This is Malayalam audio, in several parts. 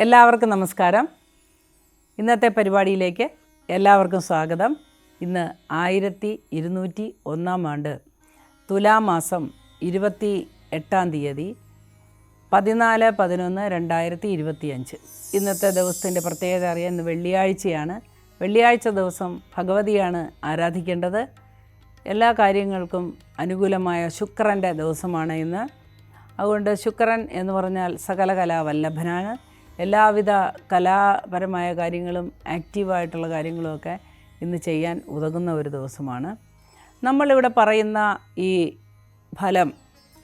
എല്ലാവർക്കും നമസ്കാരം. ഇന്നത്തെ പരിപാടിയിലേക്ക് എല്ലാവർക്കും സ്വാഗതം. ഇന്ന് ആയിരത്തി ഇരുന്നൂറ്റി ഒന്നാം ആണ്ട് തുലാമാസം ഇരുപത്തി എട്ടാം തീയതി പതിനാല് പതിനൊന്ന് രണ്ടായിരത്തി ഇരുപത്തിയഞ്ച് ഇന്നത്തെ ദിവസത്തിന്റെ പ്രത്യേകത അറിയാൻ ഇന്ന് വെള്ളിയാഴ്ചയാണ്. വെള്ളിയാഴ്ച ദിവസം ഭഗവതിയാണ് ആരാധിക്കേണ്ടത്. എല്ലാ കാര്യങ്ങൾക്കും അനുകൂലമായ ശുക്രന്റെ ദിവസമാണ് ഇന്ന്. അതുകൊണ്ട് ശുക്രൻ എന്ന് പറഞ്ഞാൽ സകല കലാവല്ലഭനാണ് എല്ലാവിധ കലാപരമായ കാര്യങ്ങളും ആക്റ്റീവായിട്ടുള്ള കാര്യങ്ങളുമൊക്കെ ഇന്ന് ചെയ്യാൻ ഉതകുന്ന ഒരു ദിവസമാണ്. നമ്മളിവിടെ പറയുന്ന ഈ ഫലം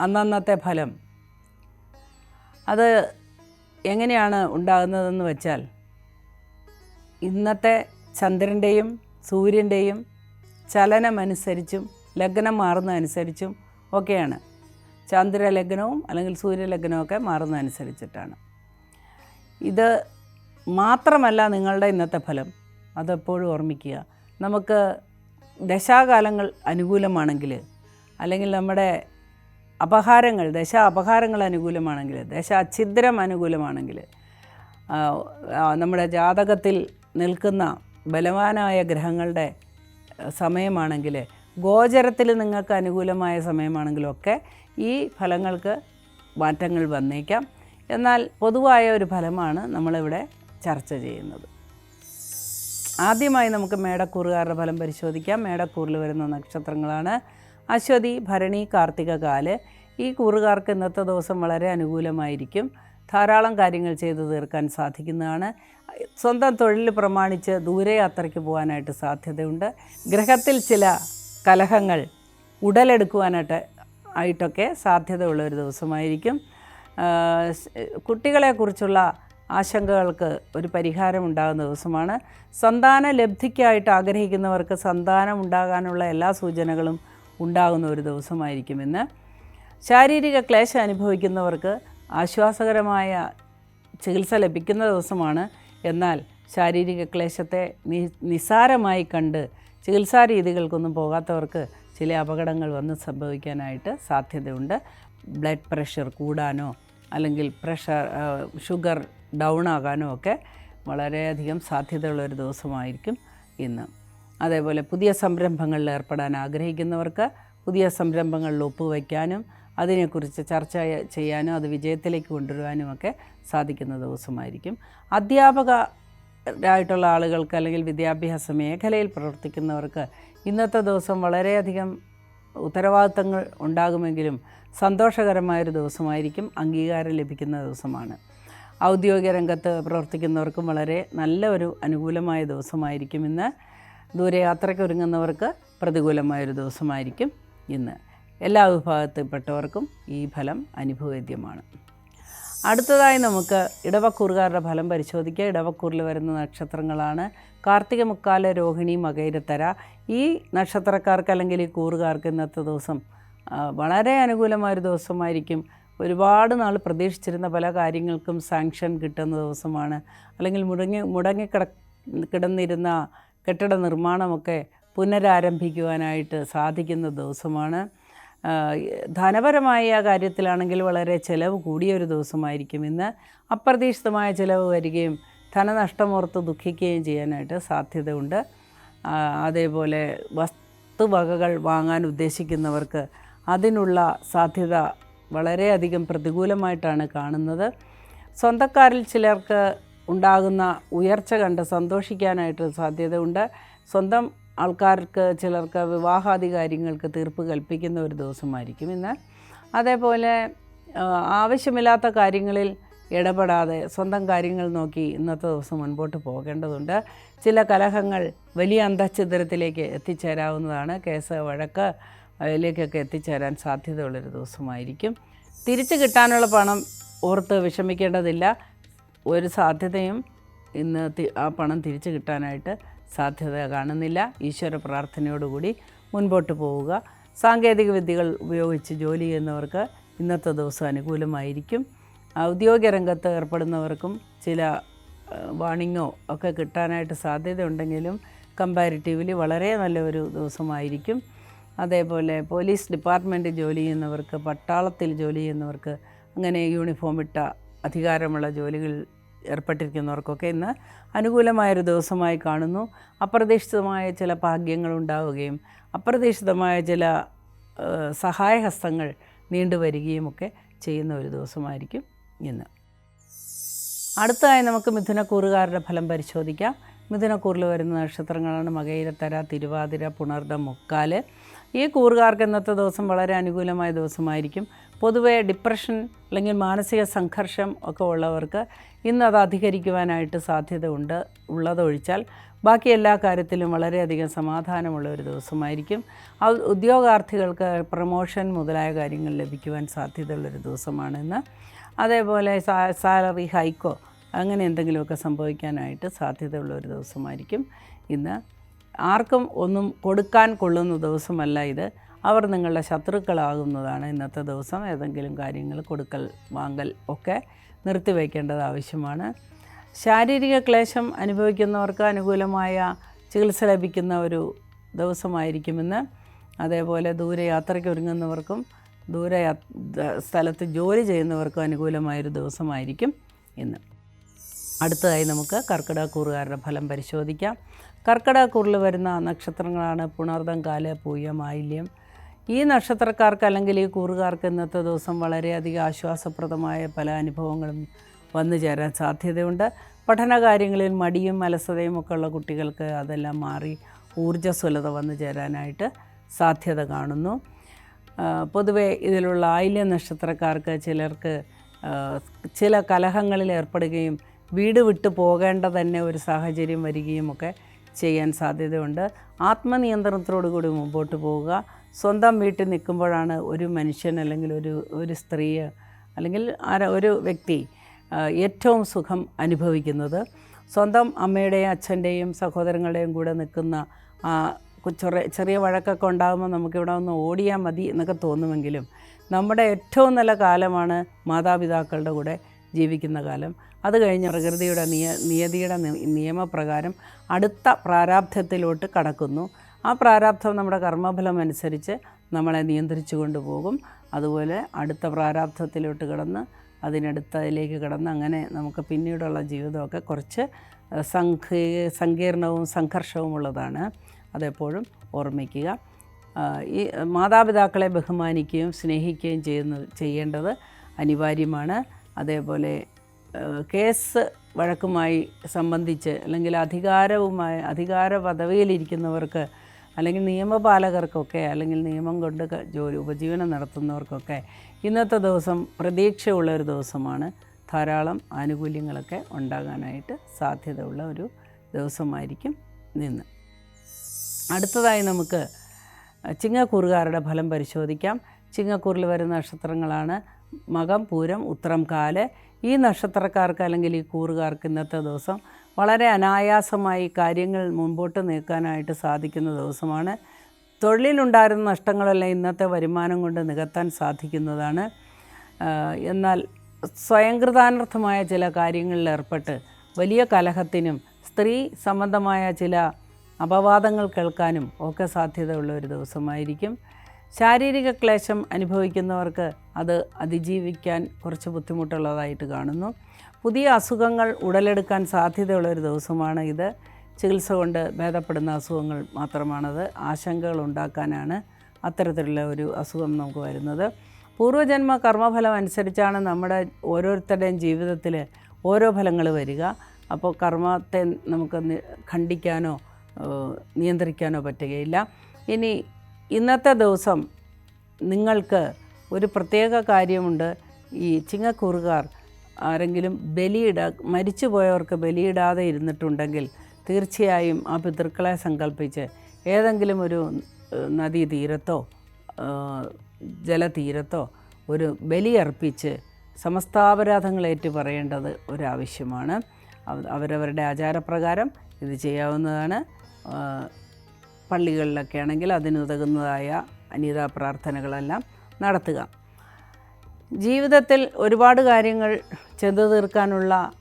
അന്നന്നത്തെ ഫലം അത് എങ്ങനെയാണ് ഉണ്ടാകുന്നതെന്ന് വെച്ചാൽ ഇന്നത്തെ ചന്ദ്രന്റെയും സൂര്യന്റെയും ചലനമനുസരിച്ചും ലഗ്നം മാറുന്നതനുസരിച്ചും ഒക്കെയാണ്. ചന്ദ്രലഗ്നവും അല്ലെങ്കിൽ സൂര്യലഗ്നവും ഒക്കെ മാറുന്നതനുസരിച്ചിട്ടാണ്. ഇത് മാത്രമല്ല നിങ്ങളുടെ ഇന്നത്തെ ഫലം. അതെപ്പോഴും ഓർമ്മിക്കുക. നമുക്ക് ദശാകാലങ്ങൾ അനുകൂലമാണെങ്കിൽ അല്ലെങ്കിൽ നമ്മുടെ അപഹാരങ്ങൾ ദശ അപഹാരങ്ങൾ അനുകൂലമാണെങ്കിൽ ദശ ഛിദ്രം അനുകൂലമാണെങ്കിൽ നമ്മുടെ ജാതകത്തിൽ നിൽക്കുന്ന ബലവാനായ ഗ്രഹങ്ങളുടെ സമയമാണെങ്കിൽ ഗോചരത്തിൽ നിങ്ങൾക്ക് അനുകൂലമായ സമയമാണെങ്കിലൊക്കെ ഈ ഫലങ്ങൾക്ക് മാറ്റങ്ങൾ വന്നേക്കാം. എന്നാൽ പൊതുവായ ഒരു ഫലമാണ് നമ്മളിവിടെ ചർച്ച ചെയ്യുന്നത്. ആദ്യമായി നമുക്ക് മേടക്കൂറുകാരുടെ ഫലം പരിശോധിക്കാം. മേടക്കൂറിൽ വരുന്ന നക്ഷത്രങ്ങളാണ് അശ്വതി ഭരണി കാർത്തിക കാൽ. ഈ കൂറുകാർക്ക് ഇന്നത്തെ ദിവസം വളരെ അനുകൂലമായിരിക്കും. ധാരാളം കാര്യങ്ങൾ ചെയ്തു തീർക്കാൻ സാധിക്കുന്നതാണ്. സ്വന്തം തൊഴിൽ പ്രമാണിച്ച് ദൂരയാത്രയ്ക്ക് പോകാനായിട്ട് സാധ്യതയുണ്ട്. ഗ്രഹത്തിൽ ചില കലഹങ്ങൾ ഉടലെടുക്കുവാനായിട്ട് ആയിട്ടൊക്കെ സാധ്യതയുള്ള ഒരു ദിവസമായിരിക്കും. കുട്ടികളെക്കുറിച്ചുള്ള ആശങ്കകൾക്ക് ഒരു പരിഹാരം ഉണ്ടാകുന്ന ദിവസമാണ്. സന്താന ലബ്ധിക്കായിട്ട് ആഗ്രഹിക്കുന്നവർക്ക് സന്താനം ഉണ്ടാകാനുള്ള എല്ലാ സൂചനകളും ഉണ്ടാകുന്ന ഒരു ദിവസമായിരിക്കും ഇന്ന്. ശാരീരിക ക്ലേശം അനുഭവിക്കുന്നവർക്ക് ആശ്വാസകരമായ ചികിത്സ ലഭിക്കുന്ന ദിവസമാണ്. എന്നാൽ ശാരീരിക ക്ലേശത്തെ നി നിസാരമായി കണ്ട് ചികിത്സാ രീതികൾക്കൊന്നും പോകാത്തവർക്ക് ചില അപകടങ്ങൾ വന്ന് സംഭവിക്കാനായിട്ട് സാധ്യതയുണ്ട്. ബ്ലഡ് പ്രഷർ കൂടാനോ അല്ലെങ്കിൽ പ്രഷർ ഷുഗർ ഡൗൺ ആകാനോ ഒക്കെ വളരെയധികം സാധ്യതയുള്ളൊരു ദിവസമായിരിക്കും ഇന്ന്. അതേപോലെ പുതിയ സംരംഭങ്ങളിൽ ഏർപ്പെടാൻ ആഗ്രഹിക്കുന്നവർക്ക് പുതിയ സംരംഭങ്ങളിൽ ഒപ്പുവയ്ക്കാനും അതിനെക്കുറിച്ച് ചർച്ച ചെയ്യാനും അത് വിജയത്തിലേക്ക് കൊണ്ടുവരുവാനുമൊക്കെ സാധിക്കുന്ന ദിവസമായിരിക്കും. അധ്യാപകരായിട്ടുള്ള ആളുകൾക്ക് അല്ലെങ്കിൽ വിദ്യാഭ്യാസ മേഖലയിൽ പ്രവർത്തിക്കുന്നവർക്ക് ഇന്നത്തെ ദിവസം വളരെയധികം ഉത്തരവാദിത്തങ്ങൾ ഉണ്ടാകുമെങ്കിലും സന്തോഷകരമായൊരു ദിവസമായിരിക്കും. അംഗീകാരം ലഭിക്കുന്ന ദിവസമാണ്. ഔദ്യോഗിക രംഗത്ത് പ്രവർത്തിക്കുന്നവർക്കും വളരെ നല്ല ഒരു അനുകൂലമായ ദിവസമായിരിക്കും ഇന്ന്. ദൂരയാത്രയ്ക്ക് ഒരുങ്ങുന്നവർക്ക് പ്രതികൂലമായൊരു ദിവസമായിരിക്കും ഇന്ന്. എല്ലാ വിഭാഗത്തിൽപ്പെട്ടവർക്കും ഈ ഫലം അനുഭവേദ്യമാണ്. അടുത്തതായി നമുക്ക് ഇടവക്കൂറുകാരുടെ ഫലം പരിശോധിക്കുക ഇടവക്കൂറിൽ വരുന്ന നക്ഷത്രങ്ങളാണ് കാർത്തിക മുക്കാല രോഹിണി മകൈരത്തര. ഈ നക്ഷത്രക്കാർക്ക് അല്ലെങ്കിൽ ഈ കൂറുകാർക്ക് ഇന്നത്തെ ദിവസം വളരെ അനുകൂലമായൊരു ദിവസമായിരിക്കും. ഒരുപാട് നാൾ പ്രതീക്ഷിച്ചിരുന്ന പല കാര്യങ്ങൾക്കും സാങ്ഷൻ കിട്ടുന്ന ദിവസമാണ്. അല്ലെങ്കിൽ മുടങ്ങി മുടങ്ങിക്കിട കിടന്നിരുന്ന കെട്ടിട നിർമ്മാണമൊക്കെ പുനരാരംഭിക്കുവാനായിട്ട് സാധിക്കുന്ന ദിവസമാണ്. ധനപരമായ കാര്യത്തിലാണെങ്കിൽ വളരെ ചിലവ് കൂടിയ ഒരു ദിവസമായിരിക്കും ഇന്ന്. അപ്രതീക്ഷിതമായ ചിലവ് വരികയും ധനനഷ്ടമോർത്ത് ദുഃഖിക്കുകയും ചെയ്യാനായിട്ട് സാധ്യതയുണ്ട്. അതേപോലെ വസ്തുവകകൾ വാങ്ങാൻ ഉദ്ദേശിക്കുന്നവർക്ക് അതിനുള്ള സാധ്യത വളരെയധികം പ്രതികൂലമായിട്ടാണ് കാണുന്നത്. സ്വന്തക്കാരിൽ ചിലർക്ക് ഉണ്ടാകുന്ന ഉയർച്ച കണ്ട് സന്തോഷിക്കാനായിട്ട് സാധ്യതയുണ്ട്. സ്വന്തം ആൾക്കാർക്ക് ചിലർക്ക് വിവാഹാദി കാര്യങ്ങൾക്ക് തീർപ്പ് കൽപ്പിക്കുന്ന ഒരു ദിവസമായിരിക്കും ഇന്ന്. അതേപോലെ ആവശ്യമില്ലാത്ത കാര്യങ്ങളിൽ ഇടപെടാതെ സ്വന്തം കാര്യങ്ങൾ നോക്കി ഇന്നത്തെ ദിവസം മുൻപോട്ട് പോകേണ്ടതുണ്ട്. ചില കലഹങ്ങൾ വലിയ അന്തഛിദ്രത്തിലേക്ക് എത്തിച്ചേരാവുന്നതാണ് കേസ് വഴക്ക്. അതിലേക്കൊക്കെ എത്തിച്ചേരാൻ സാധ്യതയുള്ളൊരു ദിവസമായിരിക്കും. തിരിച്ചു കിട്ടാനുള്ള പണം ഓർത്ത് വിഷമിക്കേണ്ടതില്ല. ഒരു സാധ്യതയും ഇന്ന് ആ പണം തിരിച്ചു കിട്ടാനായിട്ട് സാധ്യത കാണുന്നില്ല. ഈശ്വര പ്രാർത്ഥനയോടുകൂടി മുൻപോട്ട് പോവുക. സാങ്കേതിക വിദ്യകൾ ഉപയോഗിച്ച് ജോലി ചെയ്യുന്നവർക്ക് ഇന്നത്തെ ദിവസം അനുകൂലമായിരിക്കും. ഔദ്യോഗിക രംഗത്ത് ഏർപ്പെടുന്നവർക്കും ചില വാണിങ്ങോ ഒക്കെ കിട്ടാനായിട്ട് സാധ്യതയുണ്ടെങ്കിലും കമ്പാരിറ്റീവ്ലി വളരെ നല്ലൊരു ദിവസമായിരിക്കും. അതേപോലെ പോലീസ് ഡിപ്പാർട്ട്മെന്റ് ജോലി ചെയ്യുന്നവർക്ക് പട്ടാളത്തിൽ ജോലി ചെയ്യുന്നവർക്ക് അങ്ങനെ യൂണിഫോം ഇട്ട അധികാരമുള്ള ജോലികൾ ഏർപ്പെട്ടിരിക്കുന്നവർക്കൊക്കെ ഇന്ന് അനുകൂലമായൊരു ദിവസമായി കാണുന്നു. അപ്രതീക്ഷിതമായ ചില ഭാഗ്യങ്ങൾ ഉണ്ടാവുകയും അപ്രതീക്ഷിതമായ ചില സഹായഹസ്തങ്ങൾ നീണ്ടുവരികയുമൊക്കെ ചെയ്യുന്ന ഒരു ദിവസമായിരിക്കും ഇന്ന്. അടുത്തതായി നമുക്ക് മിഥുനക്കൂറുകാരുടെ ഫലം പരിശോധിക്കാം. മിഥുനക്കൂറിൽ വരുന്ന നക്ഷത്രങ്ങളാണ് മകയിരത്തര തിരുവാതിര പുണർദ മുക്കാൽ. ഈ കൂറുകാർക്ക് ഇന്നത്തെ ദിവസം വളരെ അനുകൂലമായ ദിവസമായിരിക്കും. പൊതുവെ ഡിപ്രഷൻ അല്ലെങ്കിൽ മാനസിക സംഘർഷം ഒക്കെ ഉള്ളവർക്ക് ഇന്ന് അത് അധികരിക്കുവാനായിട്ട് സാധ്യത ഉണ്ട് ഉള്ളതൊഴിച്ചാൽ. ബാക്കി എല്ലാ കാര്യത്തിലും വളരെയധികം സമാധാനമുള്ള ഒരു ദിവസമായിരിക്കും. ഉദ്യോഗാർത്ഥികൾക്ക് പ്രൊമോഷൻ മുതലായ കാര്യങ്ങൾ ലഭിക്കുവാൻ സാധ്യതയുള്ളൊരു ദിവസമാണ് ഇന്ന്. അതേപോലെ സാലറി ഹൈക്കോ അങ്ങനെ എന്തെങ്കിലുമൊക്കെ സംഭവിക്കാനായിട്ട് സാധ്യതയുള്ള ഒരു ദിവസമായിരിക്കും ഇന്ന്. ആർക്കും ഒന്നും കൊടുക്കാൻ കൊള്ളുന്ന ദിവസമല്ല ഇത്. അവർ നിങ്ങളുടെ ശത്രുക്കളാകുന്നതാണ് ഇന്നത്തെ ദിവസം. ഏതെങ്കിലും കാര്യങ്ങൾ കൊടുക്കൽ വാങ്ങൽ ഒക്കെ നിർത്തിവെക്കേണ്ടത് ആവശ്യമാണ്. ശാരീരിക ക്ലേശം അനുഭവിക്കുന്നവർക്ക് അനുകൂലമായ ചികിത്സ ലഭിക്കുന്ന ഒരു ദിവസമായിരിക്കുമെന്ന് അതേപോലെ ദൂരയാത്രയ്ക്ക് ഒരുങ്ങുന്നവർക്കും ദൂരെ സ്ഥലത്ത് ജോലി ചെയ്യുന്നവർക്കും അനുകൂലമായൊരു ദിവസമായിരിക്കും ഇന്ന്. അടുത്തതായി നമുക്ക് കർക്കിടകക്കൂറുകാരുടെ ഫലം പരിശോധിക്കാം. കർക്കിടകക്കൂറിൽ വരുന്ന നക്ഷത്രങ്ങളാണ് പുണർദം കാല പൂയം മാലിന്യം. ഈ നക്ഷത്രക്കാർക്ക് അല്ലെങ്കിൽ ഈ കൂറുകാർക്ക് ഇന്നത്തെ ദിവസം വളരെയധികം ആശ്വാസപ്രദമായ പല അനുഭവങ്ങളും വന്നു ചേരാൻ സാധ്യതയുണ്ട്. പഠനകാര്യങ്ങളിൽ മടിയും അലസതയും ഒക്കെ ഉള്ള കുട്ടികൾക്ക് അതെല്ലാം മാറി ഊർജസ്വലത വന്നു ചേരാനായിട്ട് സാധ്യത കാണുന്നു. പൊതുവെ ഇതിലുള്ള ആയില്യ നക്ഷത്രക്കാർക്ക് ചിലർക്ക് ചില കലഹങ്ങളിൽ ഏർപ്പെടുകയും വീട് വിട്ടു പോകേണ്ട തന്നെ ഒരു സാഹചര്യം വരികയും ഒക്കെ ചെയ്യാൻ സാധ്യതയുണ്ട്. ആത്മനിയന്ത്രണത്തോടു കൂടി മുമ്പോട്ട് പോവുക. സ്വന്തം വീട്ടിൽ നിൽക്കുമ്പോഴാണ് ഒരു മനുഷ്യൻ അല്ലെങ്കിൽ ഒരു ഒരു സ്ത്രീ അല്ലെങ്കിൽ ആര ഒരു വ്യക്തി ഏറ്റവും സുഖം അനുഭവിക്കുന്നത്. സ്വന്തം അമ്മയുടെയും അച്ഛന്റെയും സഹോദരങ്ങളുടെയും കൂടെ നിൽക്കുന്ന ആ ചെറിയ ചെറിയ വഴക്കൊക്കെ ഉണ്ടാകുമ്പോൾ നമുക്കിവിടെ ഒന്ന് ഓടിയാൽ മതി എന്നൊക്കെ തോന്നുമെങ്കിലും നമ്മുടെ ഏറ്റവും നല്ല കാലമാണ് മാതാപിതാക്കളുടെ കൂടെ ജീവിക്കുന്ന കാലം. അത് കഴിഞ്ഞ് പ്രകൃതിയുടെ നിയ നിയതിയുടെ നിയമപ്രകാരം അടുത്ത പ്രാരാബ്ധത്തിലോട്ട് കടക്കുന്നു. ആ പ്രാരാബ്ധം നമ്മുടെ കർമ്മഫലം അനുസരിച്ച് നമ്മളെ നിയന്ത്രിച്ചു കൊണ്ടുപോകും. അതുപോലെ അടുത്ത പ്രാരാബ്ധത്തിലോട്ട് കിടന്ന് അതിനടുത്തതിലേക്ക് കിടന്ന് അങ്ങനെ നമുക്ക് പിന്നീടുള്ള ജീവിതമൊക്കെ കുറച്ച് സങ്കീ സങ്കീർണവും സംഘർഷവുമുള്ളതാണ് അതെപ്പോഴും ഓർമ്മിക്കുക. ഈ മാതാപിതാക്കളെ ബഹുമാനിക്കുകയും സ്നേഹിക്കുകയും ചെയ്യുന്ന ചെയ്യേണ്ടത് അനിവാര്യമാണ്. അതേപോലെ കേസ് വഴക്കുമായി സംബന്ധിച്ച് അല്ലെങ്കിൽ അധികാരവുമായി അധികാര പദവിയിലിരിക്കുന്നവർക്ക് അല്ലെങ്കിൽ നിയമപാലകർക്കൊക്കെ അല്ലെങ്കിൽ നിയമം കൊണ്ട് ജോലി ഉപജീവനം നടത്തുന്നവർക്കൊക്കെ ഇന്നത്തെ ദിവസം പ്രതീക്ഷയുള്ള ഒരു ദിവസമാണ്. ധാരാളം ആനുകൂല്യങ്ങളൊക്കെ ഉണ്ടാകാനായിട്ട് സാധ്യതയുള്ള ഒരു ദിവസമായിരിക്കും നിന്ന് അടുത്തതായി നമുക്ക് ചിങ്ങക്കൂറുകാരുടെ ഫലം പരിശോധിക്കാം. ചിങ്ങക്കൂറിൽ വരുന്ന നക്ഷത്രങ്ങളാണ് മകം പൂരം ഉത്രം കാൽ. ഈ നക്ഷത്രക്കാർക്ക് അല്ലെങ്കിൽ ഈ കൂറുകാർക്ക് ഇന്നത്തെ ദിവസം വളരെ അനായാസമായി കാര്യങ്ങൾ മുൻപോട്ട് നീക്കാനായിട്ട് സാധിക്കുന്ന ദിവസമാണ്. തൊഴിലിലുണ്ടായിരുന്ന നഷ്ടങ്ങളെല്ലാം ഇന്നത്തെ വരുമാനം കൊണ്ട് നികത്താൻ സാധിക്കുന്നതാണ്. എന്നാൽ സ്വയംകൃതാനർത്ഥമായ ചില കാര്യങ്ങളിൽ ഏർപ്പെട്ട് വലിയ കലഹത്തിനും സ്ത്രീ സംബന്ധമായ ചില അപവാദങ്ങൾ കേൾക്കാനും ഒക്കെ സാധ്യതയുള്ള ഒരു ദിവസമായിരിക്കും. ശാരീരിക ക്ലേശം അനുഭവിക്കുന്നവർക്ക് അത് അതിജീവിക്കാൻ കുറച്ച് ബുദ്ധിമുട്ടുള്ളതായിട്ട് കാണുന്നു. പുതിയ അസുഖങ്ങൾ ഉടലെടുക്കാൻ സാധ്യതയുള്ള ഒരു ദിവസമാണ് ഇത്. ചികിത്സ കൊണ്ട് ഭേദപ്പെടുന്ന അസുഖങ്ങൾ മാത്രമാണത്. ആശങ്കകൾ ഉണ്ടാക്കാനാണ് അത്തരത്തിലുള്ള ഒരു അസുഖം നമുക്ക് വരുന്നത്. പൂർവജന്മ കർമ്മഫലം അനുസരിച്ചാണ് നമ്മുടെ ഓരോരുത്തരുടെയും ജീവിതത്തിൽ ഓരോ ഫലങ്ങൾ വരിക. അപ്പോൾ കർമ്മത്തെ നമുക്ക് ഖണ്ഡിക്കാനോ നിയന്ത്രിക്കാനോ പറ്റുകയില്ല. ഇനി ഇന്നത്തെ ദിവസം നിങ്ങൾക്ക് ഒരു പ്രത്യേക കാര്യമുണ്ട്. ഈ ചിങ്ങക്കൂറുകാർ ആരെങ്കിലും ബലിയിട മരിച്ചുപോയവർക്ക് ബലിയിടാതെ ഇരുന്നിട്ടുണ്ടെങ്കിൽ തീർച്ചയായും ആ പിതൃക്കളെ സങ്കല്പിച്ച് ഏതെങ്കിലും ഒരു നദീ തീരത്തോ ജലതീരത്തോ ഒരു ബലിയർപ്പിച്ച് സമസ്താപരാധങ്ങൾ ഏറ്റു പറയേണ്ടത് ഒരാവശ്യമാണ്. അവരവരുടെ ആചാരപ്രകാരം ഇത് ചെയ്യാവുന്നതാണ്. പള്ളികളിലൊക്കെ ആണെങ്കിൽ അതിനുതകുന്നതായ അനിതാ പ്രാർത്ഥനകളെല്ലാം നടത്തുക. ജീവിതത്തിൽ ഒരുപാട് കാര്യങ്ങൾ ചെന്നു തീർക്കാനുള്ള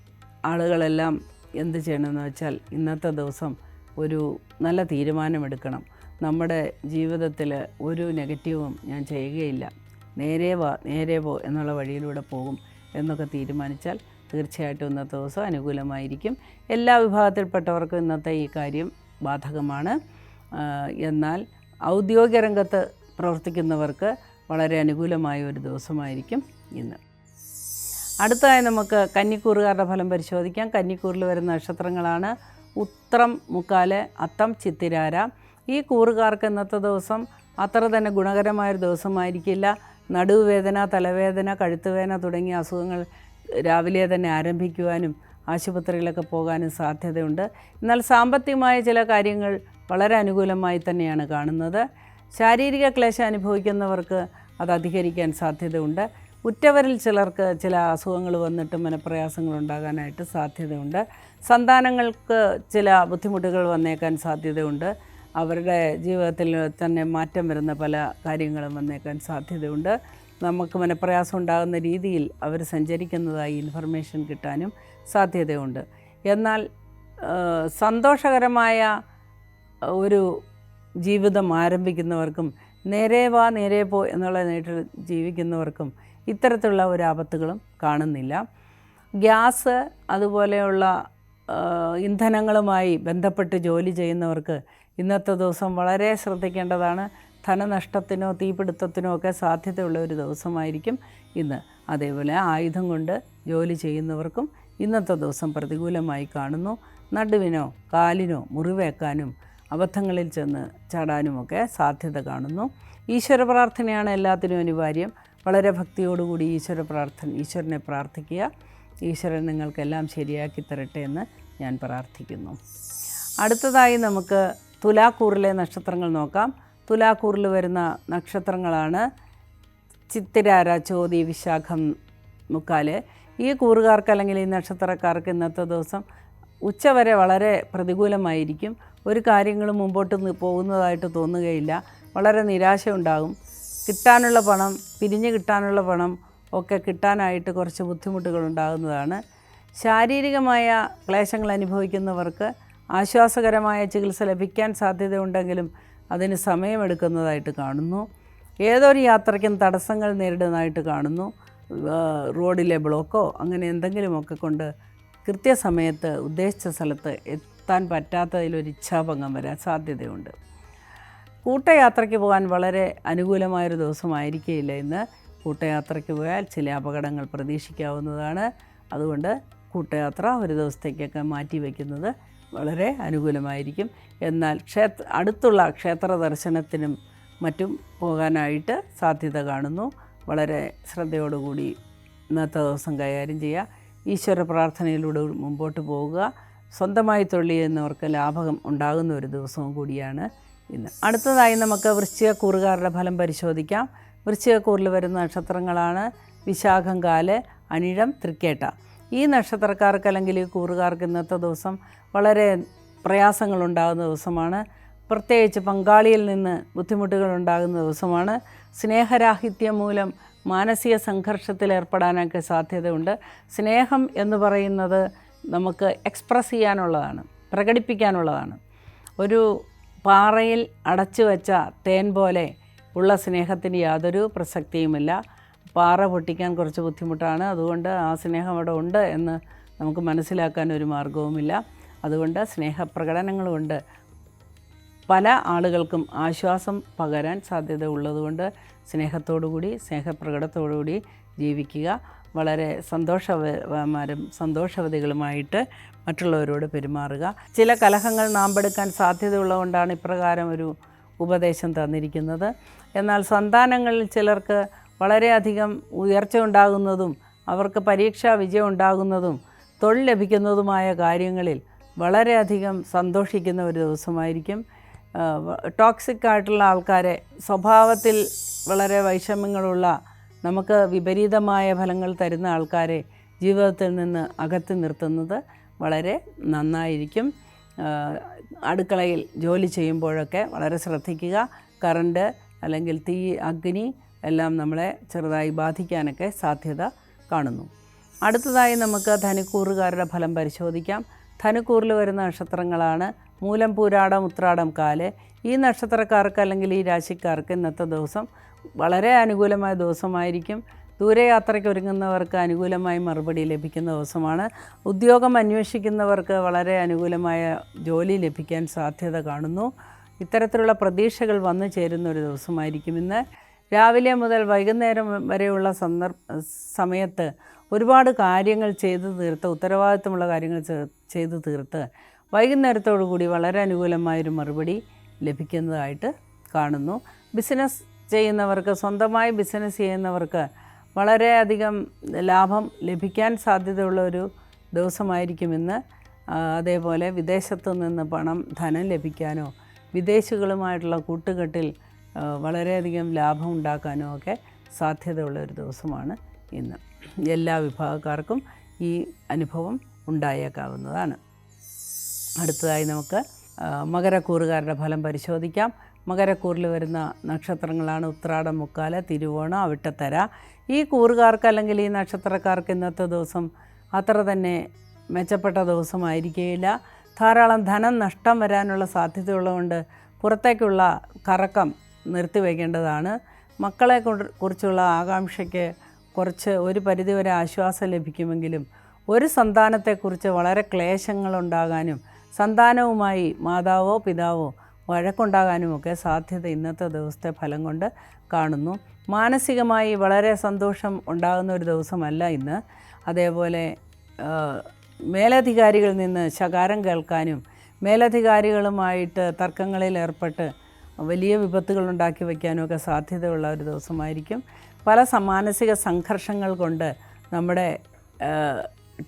ആളുകളെല്ലാം എന്ത് ചെയ്യണമെന്ന് വെച്ചാൽ ഇന്നത്തെ ദിവസം ഒരു നല്ല തീരുമാനമെടുക്കണം. നമ്മുടെ ജീവിതത്തിൽ ഒരു നെഗറ്റീവും ഞാൻ ചെയ്യുകയില്ല. നേരെ വാ നേരെ പോ എന്നുള്ള വഴിയിലൂടെ പോകും എന്നൊക്കെ തീരുമാനിച്ചാൽ തീർച്ചയായിട്ടും ഇന്നത്തെ ദിവസം അനുകൂലമായിരിക്കും. എല്ലാ വിഭാഗത്തിൽപ്പെട്ടവർക്കും ഇന്നത്തെ ഈ കാര്യം ബാധകമാണ്. എന്നാൽ ഔദ്യോഗിക രംഗത്ത് പ്രവർത്തിക്കുന്നവർക്ക് വളരെ അനുകൂലമായ ഒരു ദിവസമായിരിക്കും ഇന്ന്. അടുത്തതായി നമുക്ക് കന്നിക്കൂറുകാരുടെ ഫലം പരിശോധിക്കാം. കന്നിക്കൂറിൽ വരുന്ന നക്ഷത്രങ്ങളാണ് ഉത്രം മുക്കാൽ അത്തം ചിത്തിരാര. ഈ കൂറുകാർക്ക് ഇന്നത്തെ ദിവസം അത്ര തന്നെ ഗുണകരമായൊരു ദിവസമായിരിക്കില്ല. നടുവേദന തലവേദന കഴുത്തുവേദന തുടങ്ങിയ അസുഖങ്ങൾ രാവിലെ തന്നെ ആരംഭിക്കുവാനും ആശുപത്രിയിലൊക്കെ പോകാനും സാധ്യതയുണ്ട്. എന്നാൽ സാമ്പത്തികമായ ചില കാര്യങ്ങൾ വളരെ അനുകൂലമായി തന്നെയാണ് കാണുന്നത്. ശാരീരിക ക്ലേശം അനുഭവിക്കുന്നവർക്ക് അത് അധികരിക്കാൻ സാധ്യതയുണ്ട്. ഉറ്റവരിൽ ചിലർക്ക് ചില അസുഖങ്ങൾ വന്നിട്ട് മനപ്രയാസങ്ങൾ ഉണ്ടാകാനായിട്ട് സാധ്യതയുണ്ട്. സന്താനങ്ങൾക്ക് ചില ബുദ്ധിമുട്ടുകൾ വന്നേക്കാൻ സാധ്യതയുണ്ട്. അവരുടെ ജീവിതത്തിൽ തന്നെ മാറ്റം വരുന്ന പല കാര്യങ്ങളും വന്നേക്കാൻ സാധ്യതയുണ്ട്. നമുക്ക് മനപ്രയാസം ഉണ്ടാകുന്ന രീതിയിൽ അവർ സഞ്ചരിക്കുന്നതായി ഇൻഫർമേഷൻ കിട്ടാനും സാധ്യതയുണ്ട്. എന്നാൽ സന്തോഷകരമായ ഒരു ജീവിതം ആരംഭിക്കുന്നവർക്കും നേരെ വാ നേരെ പോ എന്നുള്ള നേരിട്ട് ജീവിക്കുന്നവർക്കും ഇത്തരത്തിലുള്ള ഒരു ആപത്തുകളും കാണുന്നില്ല. ഗ്യാസ് അതുപോലെയുള്ള ഇന്ധനങ്ങളുമായി ബന്ധപ്പെട്ട് ജോലി ചെയ്യുന്നവർക്ക് ഇന്നത്തെ ദിവസം വളരെ ശ്രദ്ധിക്കേണ്ടതാണ്. ധനനഷ്ടത്തിനോ തീപിടുത്തത്തിനോ ഒക്കെ സാധ്യതയുള്ള ഒരു ദിവസമായിരിക്കും ഇന്ന്. അതേപോലെ ആയുധം കൊണ്ട് ജോലി ചെയ്യുന്നവർക്കും ഇന്നത്തെ ദിവസം പ്രതികൂലമായി കാണുന്നു. നടുവിനോ കാലിനോ മുറിവേക്കാനും അബദ്ധങ്ങളിൽ ചെന്ന് ചാടാനുമൊക്കെ സാധ്യത കാണുന്നു. ഈശ്വര പ്രാർത്ഥനയാണ് എല്ലാത്തിനും അനിവാര്യം. വളരെ ഭക്തിയോടുകൂടി ഈശ്വര പ്രാർത്ഥന ഈശ്വരനെ പ്രാർത്ഥിക്കുക. ഈശ്വരൻ നിങ്ങൾക്കെല്ലാം ശരിയാക്കി തരട്ടെ എന്ന് ഞാൻ പ്രാർത്ഥിക്കുന്നു. അടുത്തതായി നമുക്ക് തുലാക്കൂറിലെ നക്ഷത്രങ്ങൾ നോക്കാം. തുലാക്കൂറിൽ വരുന്ന നക്ഷത്രങ്ങളാണ് ചിത്തിരാര ചോതി വിശാഖം മുക്കാൽ. ഈ കൂറുകാർക്ക് അല്ലെങ്കിൽ ഈ നക്ഷത്രക്കാർക്ക് ഇന്നത്തെ ദിവസം ഉച്ചവരെ വളരെ പ്രതികൂലമായിരിക്കും. ഒരു കാര്യങ്ങളും മുമ്പോട്ട് പോകുന്നതായിട്ട് തോന്നുകയില്ല. വളരെ നിരാശ ഉണ്ടാകും കിട്ടാനുള്ള പണം പിരിഞ്ഞു കിട്ടാനുള്ള പണം ഒക്കെ കിട്ടാനായിട്ട് കുറച്ച് ബുദ്ധിമുട്ടുകൾ ഉണ്ടാകുന്നതാണ്. ശാരീരികമായ ക്ലേശങ്ങൾ അനുഭവിക്കുന്നവർക്ക് ആശ്വാസകരമായ ചികിത്സ ലഭിക്കാൻ സാധ്യതയുണ്ടെങ്കിലും അതിന് സമയമെടുക്കുന്നതായിട്ട് കാണുന്നു. ഏതൊരു യാത്രയ്ക്കും തടസ്സങ്ങൾ നേരിടുന്നതായിട്ട് കാണുന്നു. റോഡിലെ ബ്ലോക്കോ അങ്ങനെ എന്തെങ്കിലുമൊക്കെ കൊണ്ട് കൃത്യസമയത്ത് ഉദ്ദേശിച്ച സ്ഥലത്ത് എത്താൻ പറ്റാത്തതിലൊരു ഇച്ഛാഭംഗം വരാൻ സാധ്യതയുണ്ട്. കൂട്ടയാത്രയ്ക്ക് പോകാൻ വളരെ അനുകൂലമായൊരു ദിവസമായിരിക്കില്ല ഇന്ന്. കൂട്ടയാത്രയ്ക്ക് പോയാൽ ചില അപകടങ്ങൾ പ്രതീക്ഷിക്കാവുന്നതാണ്. അതുകൊണ്ട് കൂട്ടയാത്ര ഒരു ദിവസത്തേക്കൊക്കെ മാറ്റി വയ്ക്കുന്നത് വളരെ അനുകൂലമായിരിക്കും. എന്നാൽ ക്ഷേത്ര അടുത്തുള്ള ക്ഷേത്ര ദർശനത്തിനും മറ്റും പോകാനായിട്ട് സാധ്യത കാണുന്നു. വളരെ ശ്രദ്ധയോടുകൂടി ഇന്നത്തെ ദിവസം കൈകാര്യം ചെയ്യുക. ഈശ്വര പ്രാർത്ഥനയിലൂടെ മുമ്പോട്ട് പോവുക. സ്വന്തമായി തൊഴിൽ ചെയ്യുന്നവർക്ക് ലാഭം ഉണ്ടാകുന്ന ഒരു ദിവസവും കൂടിയാണ് ഇന്ന്. അടുത്തതായി നമുക്ക് വൃശ്ചിക കൂറുകാരുടെ ഫലം പരിശോധിക്കാം. വൃശ്ചിക കൂറിൽ വരുന്ന നക്ഷത്രങ്ങളാണ് വിശാഖം കാൽ അനിഴം തൃക്കേട്ട. ഈ നക്ഷത്രക്കാർക്ക് അല്ലെങ്കിൽ ഈ കൂറുകാർക്ക് ഇന്നത്തെ ദിവസം വളരെ പ്രയാസങ്ങളുണ്ടാകുന്ന ദിവസമാണ്. പ്രത്യേകിച്ച് പങ്കാളിയിൽ നിന്ന് ബുദ്ധിമുട്ടുകൾ ഉണ്ടാകുന്ന ദിവസമാണ്. സ്നേഹരാഹിത്യം മൂലം മാനസിക സംഘർഷത്തിൽ ഏർപ്പെടാനൊക്കെ സാധ്യതയുണ്ട്. സ്നേഹം എന്ന് പറയുന്നത് നമുക്ക് എക്സ്പ്രസ് ചെയ്യാനുള്ളതാണ് പ്രകടിപ്പിക്കാനുള്ളതാണ്. ഒരു പാറയിൽ അടച്ചു വെച്ച തേൻ പോലെ ഉള്ള സ്നേഹത്തിന് യാതൊരു പ്രസക്തിയുമില്ല. പാറ പൊട്ടിക്കാൻ കുറച്ച് ബുദ്ധിമുട്ടാണ്. അതുകൊണ്ട് ആ സ്നേഹം അവിടെ ഉണ്ട് എന്ന് നമുക്ക് മനസ്സിലാക്കാൻ ഒരു മാർഗവുമില്ല അതുകൊണ്ട് സ്നേഹപ്രകടനങ്ങളുണ്ട്. പല ആളുകൾക്കും ആശ്വാസം പകരാൻ സാധ്യത ഉള്ളതുകൊണ്ട് സ്നേഹത്തോടുകൂടി സ്നേഹപ്രകടത്തോടുകൂടി ജീവിക്കുക. വളരെ സന്തോഷവന്മാരും സന്തോഷവതികളുമായിട്ട് മറ്റുള്ളവരോട് പെരുമാറുക. ചില കലഹങ്ങൾ നാമ്പെടുക്കാൻ സാധ്യതയുള്ളതുകൊണ്ടാണ് ഇപ്രകാരം ഒരു ഉപദേശം തന്നിരിക്കുന്നത്. എന്നാൽ സന്താനങ്ങളിൽ ചിലർക്ക് വളരെയധികം ഉയർച്ച ഉണ്ടാകുന്നതും അവർക്ക് പരീക്ഷാ വിജയം ഉണ്ടാകുന്നതും തൊഴിൽ ലഭിക്കുന്നതുമായ കാര്യങ്ങളിൽ വളരെയധികം സന്തോഷിക്കുന്ന ഒരു ദിവസമായിരിക്കും. ടോക്സിക് ആയിട്ടുള്ള ആൾക്കാരെ സ്വഭാവത്തിൽ വളരെ വൈഷമ്യങ്ങളുള്ള നമുക്ക് വിപരീതമായ ഫലങ്ങൾ തരുന്ന ആൾക്കാരെ ജീവിതത്തിൽ നിന്ന് അകറ്റി നിർത്തുന്നത് വളരെ നന്നായിരിക്കും. അടുക്കളയിൽ ജോലി ചെയ്യുമ്പോഴൊക്കെ വളരെ ശ്രദ്ധിക്കുക. കറണ്ട് അല്ലെങ്കിൽ തീ അഗ്നി എല്ലാം നമ്മളെ ചെറുതായി ബാധിക്കാനൊക്കെ സാധ്യത കാണുന്നു. അടുത്തതായി നമുക്ക് ധനുക്കൂറുകാരുടെ ഫലം പരിശോധിക്കാം. ധനുക്കൂറിൽ വരുന്ന നക്ഷത്രങ്ങളാണ് മൂലം പൂരാടം ഉത്രാടം കാൽ. ഈ നക്ഷത്രക്കാർക്ക് അല്ലെങ്കിൽ ഈ രാശിക്കാർക്ക് ഇന്നത്തെ ദിവസം വളരെ അനുകൂലമായ ദിവസമായിരിക്കും. ദൂരയാത്രയ്ക്ക് ഒരുങ്ങുന്നവർക്ക് അനുകൂലമായി മറുപടി ലഭിക്കുന്ന ദിവസമാണ്. ഉദ്യോഗം അന്വേഷിക്കുന്നവർക്ക് വളരെ അനുകൂലമായ ജോലി ലഭിക്കാൻ സാധ്യത കാണുന്നു. ഇത്തരത്തിലുള്ള പ്രതീക്ഷകൾ വന്നു ചേരുന്ന ഒരു ദിവസമായിരിക്കും ഇന്ന്. രാവിലെ മുതൽ വൈകുന്നേരം വരെയുള്ള സന്ദർഭ സമയത്ത് ഒരുപാട് കാര്യങ്ങൾ ചെയ്തു തീർത്ത് ഉത്തരവാദിത്തമുള്ള കാര്യങ്ങൾ ചെയ്തു തീർത്ത് വൈകുന്നേരത്തോടു കൂടി വളരെ അനുകൂലമായൊരു മറുപടി ലഭിക്കുന്നതായിട്ട് കാണുന്നു. ബിസിനസ് ചെയ്യുന്നവർക്ക് സ്വന്തമായി ബിസിനസ് ചെയ്യുന്നവർക്ക് വളരെയധികം ലാഭം ലഭിക്കാൻ സാധ്യതയുള്ള ഒരു ദിവസമായിരിക്കുമെന്ന് അതേപോലെ വിദേശത്തു നിന്ന് പണം ധനം ലഭിക്കാനോ വിദേശികളുമായിട്ടുള്ള കൂട്ടുകെട്ടിൽ വളരെയധികം ലാഭം ഉണ്ടാക്കാനോ ഒക്കെ സാധ്യതയുള്ള ഒരു ദിവസമാണ് ഇന്ന്. എല്ലാ വിഭാഗക്കാർക്കും ഈ അനുഭവം ഉണ്ടായേക്കാവുന്നതാണ്. അടുത്തതായി നമുക്ക് മകരക്കൂറുകാരുടെ ഫലം പരിശോധിക്കാം. മകരക്കൂറിൽ വരുന്ന നക്ഷത്രങ്ങളാണ് ഉത്രാടം മുക്കാല തിരുവോണം അവിട്ടത്തര. ഈ കൂറുകാർക്ക് അല്ലെങ്കിൽ ഈ നക്ഷത്രക്കാർക്ക് ഇന്നത്തെ ദിവസം അത്ര തന്നെ മെച്ചപ്പെട്ട ദിവസമായിരിക്കുകയില്ല ധാരാളം ധനം നഷ്ടം വരാനുള്ള സാധ്യതയുള്ളതുകൊണ്ട് പുറത്തേക്കുള്ള കറക്കം നിർത്തിവെക്കേണ്ടതാണ്. മക്കളെ കുറി- കുറിച്ചുള്ള ആകാംക്ഷയ്ക്ക് കുറച്ച് ഒരു പരിധിവരെ ആശ്വാസം ലഭിക്കുമെങ്കിലും ഒരു സന്താനത്തെക്കുറിച്ച് വളരെ ക്ലേശങ്ങളുണ്ടാകാനും സന്താനവുമായി മാതാവോ പിതാവോ വഴക്കുണ്ടാകാനുമൊക്കെ സാധ്യത ഇന്നത്തെ ദിവസത്തെ ഫലം കൊണ്ട് കാണുന്നു. മാനസികമായി വളരെ സന്തോഷം ഉണ്ടാകുന്ന ഒരു ദിവസമല്ല ഇന്ന്. അതേപോലെ മേലധികാരികളിൽ നിന്ന് ശകാരം കേൾക്കാനും മേലധികാരികളുമായിട്ട് തർക്കങ്ങളിൽ ഏർപ്പെട്ട് വലിയ വിപത്തുകൾ ഉണ്ടാക്കി വയ്ക്കാനും ഒക്കെ സാധ്യതയുള്ള ഒരു ദിവസമായിരിക്കും. പല മാനസിക സംഘർഷങ്ങൾ കൊണ്ട് നമ്മുടെ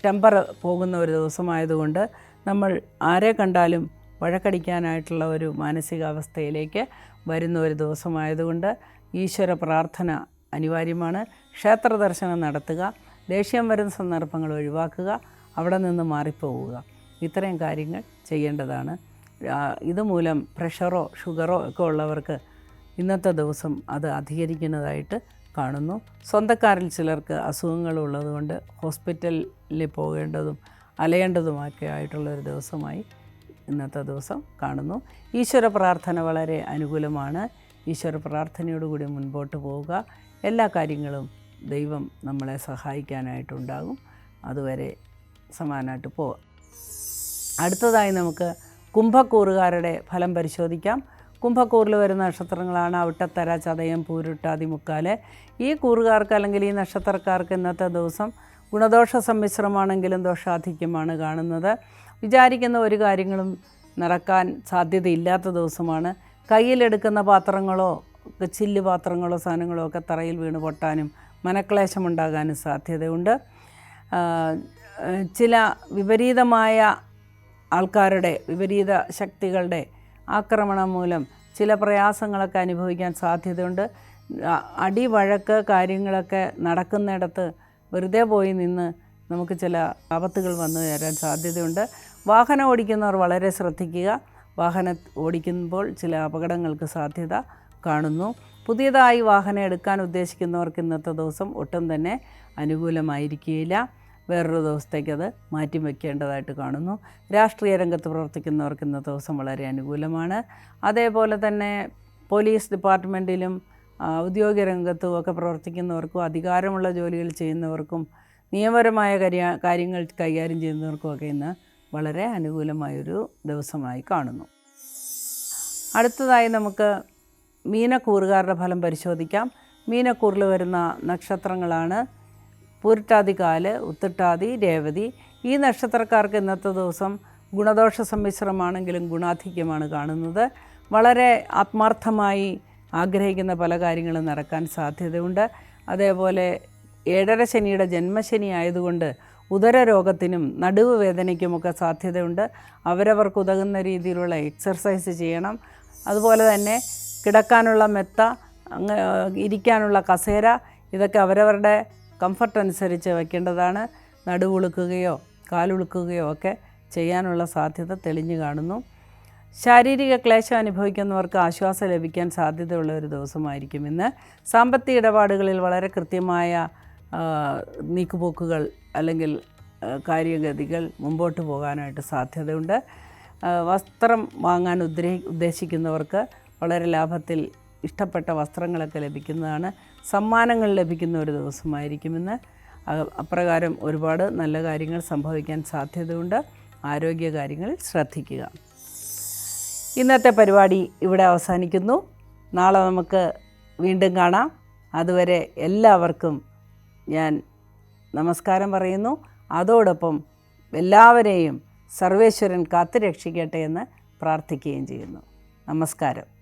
ടെമ്പർ പോകുന്ന ഒരു ദിവസമായതുകൊണ്ട് നമ്മൾ ആരെ കണ്ടാലും വഴക്കടിക്കാനായിട്ടുള്ള ഒരു മാനസികാവസ്ഥയിലേക്ക് വരുന്ന ഒരു ദിവസമായതുകൊണ്ട് ഈശ്വര പ്രാർത്ഥന അനിവാര്യമാണ്. ക്ഷേത്ര ദർശനം നടത്തുക ദേഷ്യം വരുന്ന സന്ദർഭങ്ങൾ ഒഴിവാക്കുക അവിടെ നിന്ന് മാറിപ്പോവുക. ഇത്രയും കാര്യങ്ങൾ ചെയ്യേണ്ടതാണ്. ഇതുമൂലം പ്രഷറോ ഷുഗറോ ഒക്കെ ഉള്ളവർക്ക് ഇന്നത്തെ ദിവസം അത് അധികരിക്കുന്നതായിട്ട് കാണുന്നു. സ്വന്തക്കാരിൽ ചിലർക്ക് അസുഖങ്ങളുള്ളതുകൊണ്ട് ഹോസ്പിറ്റലിൽ പോകേണ്ടതും അലയേണ്ടതുമൊക്കെ ആയിട്ടുള്ളൊരു ദിവസമായി ഇന്നത്തെ ദിവസം കാണുന്നു. ഈശ്വര പ്രാർത്ഥന വളരെ അനുകൂലമാണ്. ഈശ്വര പ്രാർത്ഥനയോടുകൂടി മുൻപോട്ട് പോവുക. എല്ലാ കാര്യങ്ങളും ദൈവം നമ്മളെ സഹായിക്കാനായിട്ടുണ്ടാകും. അതുവരെ സമാനമായിട്ട് പോവാം അടുത്തതായി നമുക്ക് കുംഭക്കൂറുകാരുടെ ഫലം പരിശോധിക്കാം. കുംഭക്കൂറിൽ വരുന്ന നക്ഷത്രങ്ങളാണ് അവിട്ടത്തര ചതയം പൂരുട്ടാതി മുക്കാൽ ഈ കൂറുകാർക്ക് അല്ലെങ്കിൽ ഈ നക്ഷത്രക്കാർക്ക് ഇന്നത്തെ ദിവസം ഗുണദോഷ സമ്മിശ്രമാണെങ്കിലും ദോഷാധിക്യമാണ് കാണുന്നത്. വിചാരിക്കുന്ന ഒരു കാര്യങ്ങളും നടക്കാൻ സാധ്യതയില്ലാത്ത ദിവസമാണ്. കയ്യിലെടുക്കുന്ന പാത്രങ്ങളോ ചില്ല് പാത്രങ്ങളോ സാധനങ്ങളോ ഒക്കെ തറയിൽ വീണ് പൊട്ടാനും മനക്ലേശമുണ്ടാകാനും സാധ്യതയുണ്ട്. ചില വിപരീതമായ ആൾക്കാരുടെ വിപരീത ശക്തികളുടെ ആക്രമണം മൂലം ചില പ്രയാസങ്ങളൊക്കെ അനുഭവിക്കാൻ സാധ്യതയുണ്ട്. അടിവഴക്ക് അടി വഴക്ക് കാര്യങ്ങളൊക്കെ നടക്കുന്നിടത്ത് വെറുതെ പോയി നിന്ന് നമുക്ക് ചില ആപത്തുകൾ വന്നു ചേരാൻ സാധ്യതയുണ്ട്. വാഹനം ഓടിക്കുന്നവർ വളരെ ശ്രദ്ധിക്കുക. വാഹനം ഓടിക്കുമ്പോൾ ചില അപകടങ്ങൾക്ക് സാധ്യത കാണുന്നു. പുതിയതായി വാഹനം എടുക്കാൻ ഉദ്ദേശിക്കുന്നവർക്ക് ഇന്നത്തെ ദിവസം ഒട്ടും തന്നെ അനുകൂലമായിരിക്കുകയില്ല. വേറൊരു ദിവസത്തേക്ക് അത് മാറ്റി വയ്ക്കേണ്ടതായിട്ട് കാണുന്നു. രാഷ്ട്രീയ രംഗത്ത് പ്രവർത്തിക്കുന്നവർക്ക് ഇന്നത്തെ ദിവസം വളരെ അനുകൂലമാണ്. അതേപോലെ തന്നെ പോലീസ് ഡിപ്പാർട്ട്മെന്റിലും ഔദ്യോഗിക രംഗത്തും ഒക്കെ പ്രവർത്തിക്കുന്നവർക്കും അധികാരമുള്ള ജോലികൾ ചെയ്യുന്നവർക്കും നിയമപരമായ കാര്യ കാര്യങ്ങൾ കൈകാര്യം ചെയ്യുന്നവർക്കും ഒക്കെ ഇന്ന് വളരെ അനുകൂലമായൊരു ദിവസമായി കാണുന്നു. അടുത്തതായി നമുക്ക് മീനക്കൂറുകാരുടെ ഫലം പരിശോധിക്കാം. മീനക്കൂറിൽ വരുന്ന നക്ഷത്രങ്ങളാണ് പൂരിട്ടാതി കാൽ ഉത്തിട്ടാതി രേവതി. ഈ നക്ഷത്രക്കാർക്ക് ഇന്നത്തെ ദിവസം ഗുണദോഷ സമ്മിശ്രമാണെങ്കിലും ഗുണാധിക്യമാണ് കാണുന്നത്. വളരെ ആത്മാർത്ഥമായി ആഗ്രഹിക്കുന്ന പല കാര്യങ്ങളും നടക്കാൻ സാധ്യതയുണ്ട്. അതേപോലെ ഏഴര ശനിയുടെ ജന്മശനി ആയതുകൊണ്ട് ഉദരരോഗത്തിനും നടുവ് വേദനയ്ക്കുമൊക്കെ സാധ്യതയുണ്ട്. അവരവർക്ക് ഉതകുന്ന രീതിയിലുള്ള എക്സർസൈസ് ചെയ്യണം. അതുപോലെ തന്നെ കിടക്കാനുള്ള മെത്ത ഇരിക്കാനുള്ള കസേര ഇതൊക്കെ അവരവരുടെ കംഫർട്ട് അനുസരിച്ച് വയ്ക്കേണ്ടതാണ് നടുവുളുക്കുകയോ കാലുളുക്കുകയോ ഒക്കെ ചെയ്യാനുള്ള സാധ്യത തെളിഞ്ഞു കാണുന്നു. ശാരീരിക ക്ലേശം അനുഭവിക്കുന്നവർക്ക് ആശ്വാസം ലഭിക്കാൻ സാധ്യതയുള്ള ഒരു ദിവസമായിരിക്കും ഇന്ന്. സാമ്പത്തിക ഇടപാടുകളിൽ വളരെ കൃത്യമായ നീക്കുപോക്കുകൾ അല്ലെങ്കിൽ കാര്യഗതികൾ മുമ്പോട്ട് പോകാനായിട്ട് സാധ്യതയുണ്ട്. വസ്ത്രം വാങ്ങാൻ ഉദ്രഹി ഉദ്ദേശിക്കുന്നവർക്ക് വളരെ ലാഭത്തിൽ ഇഷ്ടപ്പെട്ട വസ്ത്രങ്ങളൊക്കെ ലഭിക്കുന്നതാണ്. സമ്മാനങ്ങൾ ലഭിക്കുന്ന ഒരു ദിവസമായിരിക്കുമെന്ന് അപ്രകാരം ഒരുപാട് നല്ല കാര്യങ്ങൾ സംഭവിക്കാൻ സാധ്യതയുണ്ട്. ആരോഗ്യ കാര്യങ്ങൾ ശ്രദ്ധിക്കുക. ഇന്നത്തെ പരിപാടി ഇവിടെ അവസാനിക്കുന്നു. നാളെ നമുക്ക് വീണ്ടും കാണാം. അതുവരെ എല്ലാവർക്കും ഞാൻ നമസ്കാരം പറയുന്നു. അതോടൊപ്പം എല്ലാവരെയും സർവേശ്വരൻ കാത്തുരക്ഷിക്കട്ടെ എന്ന് പ്രാർത്ഥിക്കുകയും ചെയ്യുന്നു. നമസ്കാരം.